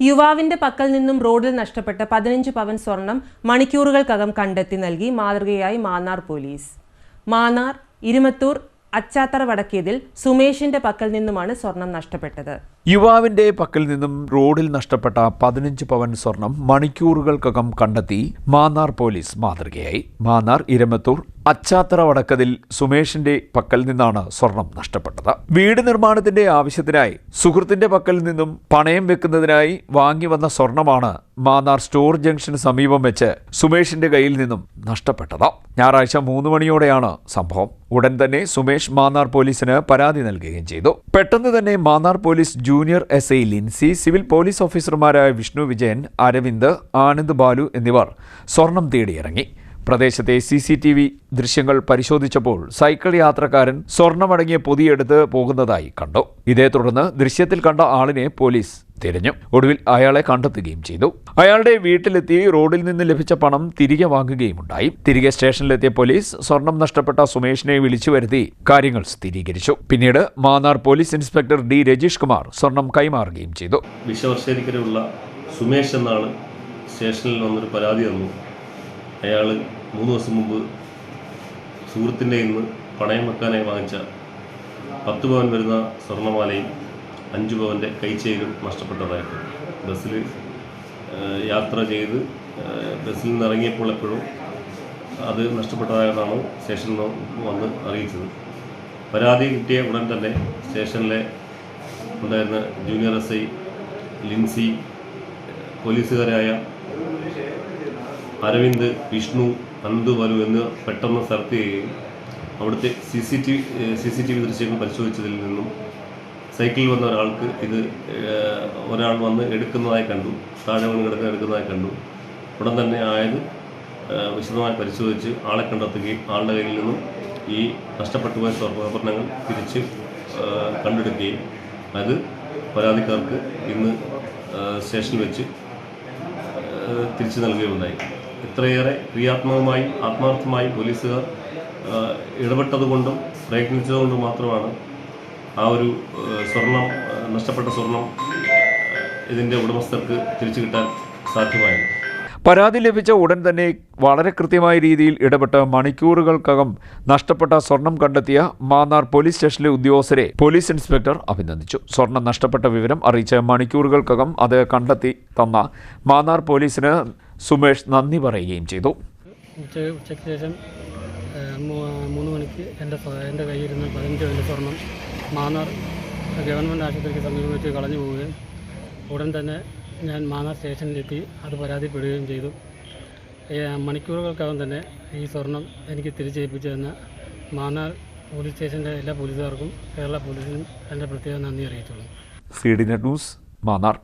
യുവാവിന്റെ പക്കൽ നിന്നും റോഡിൽ നഷ്ടപ്പെട്ട പതിനഞ്ച് പവൻ സ്വർണം മണിക്കൂറുകൾക്കകം കണ്ടെത്തി നൽകി മാതൃകയായി മാന്നാർ പോലീസ്. മാന്നാർ ഇരുമത്തൂർ അച്ചാത്തറ വടക്കേതിൽ സുമേഷിന്റെ പക്കൽ നിന്നുമാണ് സ്വർണം നഷ്ടപ്പെട്ടത്. യുവാവിന്റെ പക്കൽ നിന്നും റോഡിൽ നഷ്ടപ്പെട്ട പതിനഞ്ച് പവൻ സ്വർണം മണിക്കൂറുകൾക്കകം കണ്ടെത്തി മാന്നാർ പോലീസ് മാതൃകയായി. മാന്നാർ ഇരമത്തൂർ അച്ചാത്തറ വടക്കതിൽ സുമേഷിന്റെ പക്കൽ നിന്നാണ് സ്വർണം നഷ്ടപ്പെട്ടത്. വീട് നിർമ്മാണത്തിന്റെ ആവശ്യത്തിനായി സുഹൃത്തിന്റെ പക്കൽ നിന്നും പണയം വെക്കുന്നതിനായി വാങ്ങി വന്ന സ്വർണമാണ് മാന്നാർ സ്റ്റോർ ജംഗ്ഷന് സമീപം വെച്ച് സുമേഷിന്റെ കയ്യിൽ നിന്നും നഷ്ടപ്പെട്ടത്. ഞായറാഴ്ച മൂന്ന് മണിയോടെയാണ് സംഭവം. ഉടൻ തന്നെ സുമേഷ് മാന്നാർ പോലീസിന് പരാതി നൽകുകയും ചെയ്തു. പെട്ടെന്ന് തന്നെ Mannar police junior S I Lincy civil police ഓഫീസർമാരായ വിഷ്ണു വിജയൻ അരവിന്ദ് ആനന്ദ് ബാലു എന്നിവർ സ്വർണം തേടിയിറങ്ങി. പ്രദേശത്തെ സി സി ടി വി ദൃശ്യങ്ങൾ പരിശോധിച്ചപ്പോൾ സൈക്കിൾ യാത്രക്കാരൻ സ്വർണമടങ്ങിയ പൊതിയെടുത്ത് പോകുന്നതായി കണ്ടു. ഇതേ തുടർന്ന് ദൃശ്യത്തിൽ കണ്ട ആളിനെ പോലീസ് തിരഞ്ഞു. ഒടുവിൽ അയാളെ കണ്ടെത്തുകയും ചെയ്തു. അയാളുടെ വീട്ടിലെത്തി റോഡിൽ നിന്ന് ലഭിച്ച പണം തിരികെ വാങ്ങുകയുമുണ്ടായി. തിരികെ സ്റ്റേഷനിലെത്തിയ പോലീസ് സ്വർണം നഷ്ടപ്പെട്ട സുമേഷിനെ വിളിച്ചു വരുത്തി കാര്യങ്ങൾ സ്ഥിരീകരിച്ചു. പിന്നീട് Mannar police inspector D Rajeesh Kumar സ്വർണം കൈമാറുകയും ചെയ്തു. സുമേഷ് എന്നാണ് സ്റ്റേഷനിൽ വന്നൊരു പരാതി തന്നു അയാൾ മൂന്ന് ദിവസം മുമ്പ് സുഹൃത്തിന്റെ ഇന്ന് പണയം വെക്കാനായി വാങ്ങിച്ച പത്ത് പവൻ വരുന്ന സ്വർണമാലയും അഞ്ച് പവന്റെ കൈച്ചെയിലും നഷ്ടപ്പെട്ടതായിട്ട്. ബസ്സിൽ യാത്ര ചെയ്ത് ബസ്സിൽ നിന്ന് ഇറങ്ങിയപ്പോൾ എപ്പോഴും അത് നഷ്ടപ്പെട്ടതായിട്ടാണ് സ്റ്റേഷനിൽ വന്ന് അറിയിച്ചത്. പരാതി കിട്ടിയ ഉടൻ തന്നെ സ്റ്റേഷനിലെ ഉണ്ടായിരുന്ന ജൂനിയർ എസ് ഐ ലിൻസി പോലീസുകാരായ അരവിന്ദ് വിഷ്ണു അനന്ത് ബാലു എന്നിവർ പെട്ടെന്ന് സെർച്ച് ചെയ്യുകയും അവിടുത്തെ C C T V C C T V ദൃശ്യങ്ങൾ പരിശോധിച്ചതിൽ നിന്നും സൈക്കിളിൽ വന്ന ഒരാൾക്ക് ഇത് ഒരാൾ വന്ന് എടുക്കുന്നതായി കണ്ടു. താഴെ വീണ് കിടക്കുന്ന എടുക്കുന്നതായി കണ്ടു. ഉടൻ തന്നെ ആയത് വിശദമായി പരിശോധിച്ച് ആളെ കണ്ടെത്തുകയും ആളുടെ കയ്യിൽ നിന്നും ഈ നഷ്ടപ്പെട്ടു പോയ സ്വർണാഭരണങ്ങൾ തിരിച്ച് കണ്ടെടുക്കുകയും അത് പരാതിക്കാർക്ക് ഇന്ന് സ്റ്റേഷനിൽ വെച്ച് തിരിച്ചു നൽകുകയുണ്ടായി ഇത്രയേറെ ക്രിയാത്മകമായി ആത്മാർത്ഥമായി പോലീസുകാർ ഇടപെട്ടതുകൊണ്ടും പ്രയത്നിച്ചതുകൊണ്ടും മാത്രമാണ് ആ ഒരു സ്വർണം നഷ്ടപ്പെട്ട സ്വർണം ഇതിന്റെ ഉടമസ്ഥർക്ക് തിരിച്ചു കിട്ടാൻ സാധ്യമായത്. പരാതി ലഭിച്ച ഉടൻ തന്നെ വളരെ കൃത്യമായ രീതിയിൽ ഇടപെട്ട് മണിക്കൂറുകൾക്കകം നഷ്ടപ്പെട്ട സ്വർണം കണ്ടെത്തിയ മാന്നാർ പോലീസ് സ്റ്റേഷനിലെ ഉദ്യോഗസ്ഥരെ പോലീസ് ഇൻസ്പെക്ടർ അഭിനന്ദിച്ചു. സ്വർണം നഷ്ടപ്പെട്ട വിവരം അറിയിച്ച മണിക്കൂറുകൾക്കകം അത് കണ്ടെത്തി തന്ന മാന്നാർ പോലീസിന് സുമേഷ് നന്ദി പറയുകയും ചെയ്തു. ഉച്ച ഉച്ചയ്ക്ക് ശേഷം മൂന്ന് മണിക്ക് എന്റെ എന്റെ കയ്യിരുന്ന പതിനഞ്ച് വലിയ സ്വർണം മാന്നാർ ഗവൺമെന്റ് ആശുപത്രിക്ക് സമീപം വെച്ച് കളഞ്ഞു പോവുകയും ഉടൻ തന്നെ ഞാൻ മാന്നാർ സ്റ്റേഷനിലെത്തി അത് പരാതിപ്പെടുകയും ചെയ്തു. മണിക്കൂറുകൾക്കകം തന്നെ ഈ സ്വർണം എനിക്ക് തിരിച്ചേൽപ്പിച്ചു തന്ന മാന്നാർ പോലീസ് സ്റ്റേഷന്റെ എല്ലാ പോലീസുകാർക്കും കേരള പോലീസിനും എന്റെ പ്രത്യേക നന്ദി അറിയിച്ചുള്ളൂ. C D net news Mannar.